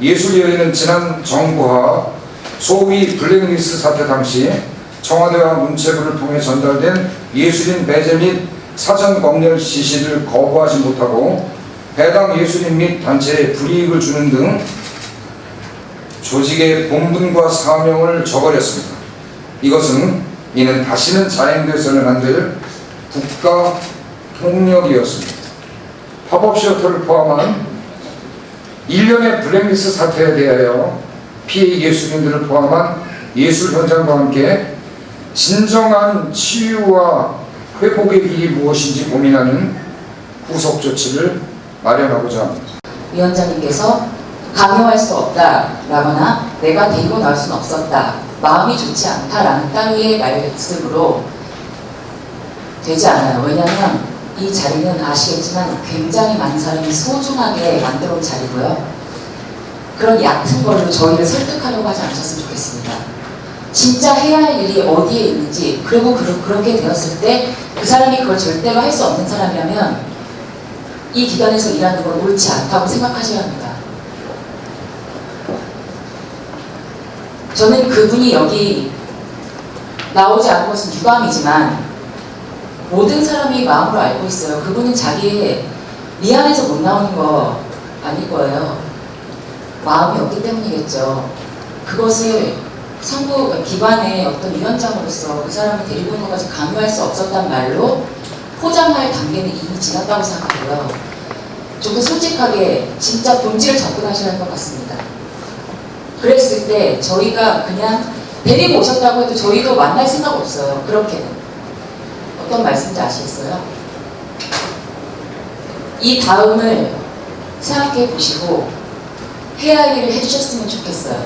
예술여인은 지난 정부와 소위 블랙리스트 사태 당시 청와대와 문체부를 통해 전달된 예술인 배제 및 사전 검열 지시를 거부하지 못하고 해당 예술인 및 단체에 불이익을 주는 등 조직의 본분과 사명을 저버렸습니다. 이것은 이는 다시는 자행돼서는 안 될 국가 폭력이었습니다. 팝업 시어터를 포함한 일련의 블랙리스트 사태에 대하여 피해 예술인들을 포함한 예술 현장과 함께 진정한 치유와 회복의 길이 무엇인지 고민하는 후속 조치를 마련하고자 합니다. 위원장님께서 강요할 수 없다라거나 내가 데리고 나올 수는 없었다 마음이 좋지 않다라는 따위의 말씀으로 되지 않아요. 왜냐하면 이 자리는 아시겠지만 굉장히 많은 사람이 소중하게 만들어 온 자리고요. 그런 얕은 걸로 저희를 설득하려고 하지 않으셨으면 좋겠습니다. 진짜 해야 할 일이 어디에 있는지 그리고 그, 그렇게 되었을 때 그 사람이 그걸 절대로 할 수 없는 사람이라면 이 기관에서 일하는 건 옳지 않다고 생각하셔야 합니다. 저는 그분이 여기 나오지 않은 것은 유감이지만 모든 사람이 마음으로 알고 있어요. 그분은 자기의 미안해서 못 나오는 거 아닐 거예요. 마음이 없기 때문이겠죠. 그것을 성부 기관의 어떤 위원장으로서 그 사람을 데리고 오는 것까지 강요할 수 없었단 말로 포장할 단계는 이미 지났다고 생각하고요. 좀더 솔직하게 진짜 본질을 접근하셔야 할 것 같습니다. 그랬을 때 저희가 그냥 데리고 오셨다고 해도 저희도 만날 생각 없어요. 그렇게는. 어떤 말씀인지 아시겠어요? 이 다음을 생각해 보시고 일을 해주셨으면 좋겠어요.